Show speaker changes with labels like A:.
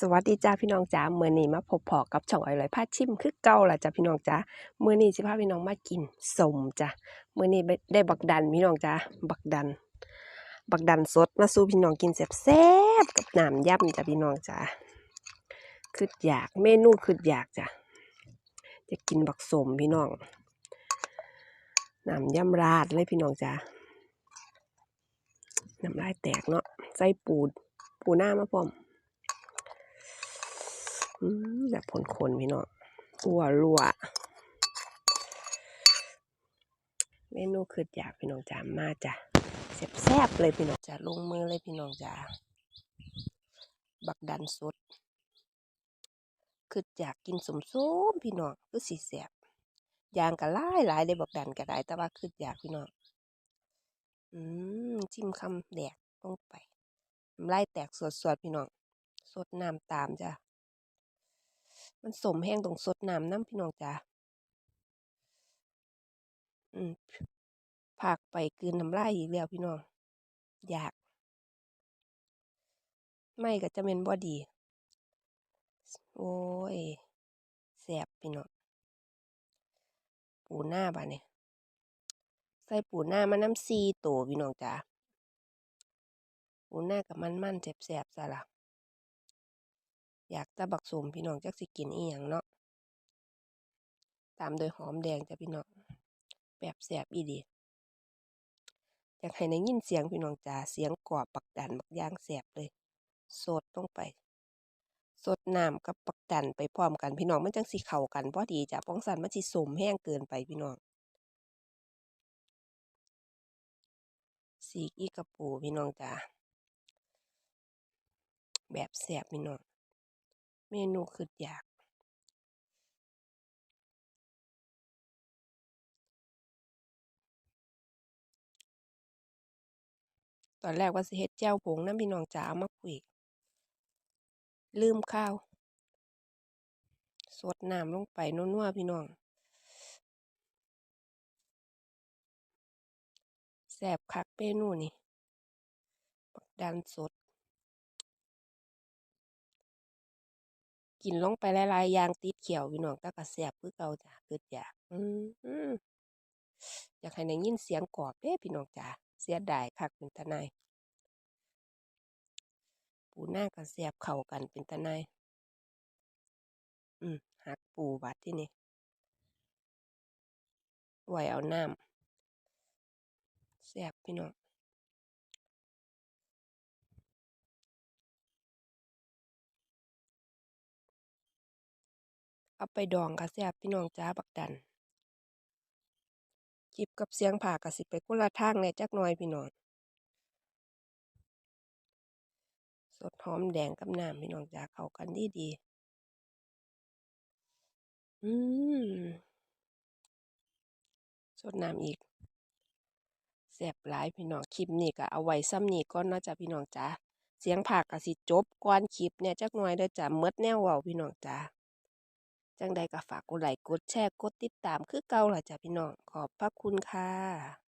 A: สวัสดีจ้าพี่น้องจ๋าเมื้อนี้มาพบพอกับช่องอ้อยลอยพาชิมคือเก่าล่ะจ้าพี่น้องจ๋าเมื้อนี้สิพาพี่น้องมากินสมจ้ะมื้อนี้ได้บักดันพี่น้องจ๋าบักดัน บักดันสดมาสู่พี่น้องกินแซ่บๆกับน้ำยำจ้ะพี่น้องจ๋าคืออยากเมนูคืออยากจ้ะจะกินบักสมพี่น้องน้ำยำราดเลยพี่น้องจ๋าน้ำลายแตกเนาะใส่ปูปูหน้ามาพร้อม แบบผลคนๆพี่น้องอัวรัวเมนูคืออยากพี่น้องจ๋ามาจ้ะแซ่บๆเลยพี่น้องจ๋าลงมือเลยพี่น้องจ๋าบักดันสดคืออยากกินสมส้มพี่น้องคือสีแซ่บยางก็หลายหลายเลยบักดันก็ได้แต่ว่าคืออยากพี่น้องอืมจิ้มคำแดกลงไปน้ำลายแตกสดๆพี่น้องสดน้ำตามจ้ะ มันสมแห้งตรงสดน้ำน้ำพี่น้องจ้าอืมผากไปกืนน้ำลายอีกแล้วพี่น้อง อยาก ไม่ก็จะเป็นบ่ดี โอ้ยแสบพี่น้องปูหน้าบ้านี่ยใส่ปูหน้ามาน้ำซีโตพี่น้องจ้าปูหน้ากับมันมันๆแสบๆซะละ อยากจะบักสมพี่น้องจักสิกินอีหยังเนาะตามโดยหอมแดงจ้ะพี่น้องแบบแสบอีดีอยากให้ได้ยินเสียงพี่น้องจ๋าเสียงกรอบปักดันบักย่างแสบเลยสดลงไปสดน้ำกับปักดันไปพร้อมกันพี่น้องมันจังสิเข้ากันพอดีจ้ะป้องสันมันสิสมแห้งเกินไปพี่น้องสีกอีกระปูพี่น้องจ๋าแบบแสบพี่น้อง เมนูคืออยาก ตอนแรกว่าสิเฮ็ดแจ่วผงน้ำพี่น้องจ๋ามาคุยลืมข้าว สดน้ำลงไปนัวๆพี่น้องแซ่บคักเมนูนี่ บักดันสด กินลงไปหลายๆอย่างติดเขียวพี่น้องต่ก็แซ่บคือเก่าจ้ะเกิดอยากอืมอยากให้ได้ยินเสียงกรอบเด้พี่น้องจ๋าเสียดายคักเป็นตาหนายปูหน้าก็แซ่บเข้ากันเป็นตาหนายอืมหักปูบาดที่นี่ไว้เอาน้ำแซ่บพี่น้อง เอาไปดองก็แซบพี่น้องจ้าบักดันจิบกับเสียงผ่าก็สิไปคนละทางแหน่จักหน่อยพี่น้องสดหอมแดงกับน้ำพี่น้องจ้าเข้ากันดีดีอืมสดน้ำอีกแซบหลายพี่น้องคลิปนี้ก็เอาไว้ซ้ำนี้ก่อนเนาะจ้าพี่น้องจ้าเสียงผ่าก็สิจบก่อนคลิปเนี่ยจักหน่อยเด้อจ้าหมดแนวเว้าพี่น้องจ้า จังใดก็ฝากกดไลค์กดแชร์กดติดตามคือเก่าล่ะจ้ะพี่น้อง ขอบพระคุณค่ะ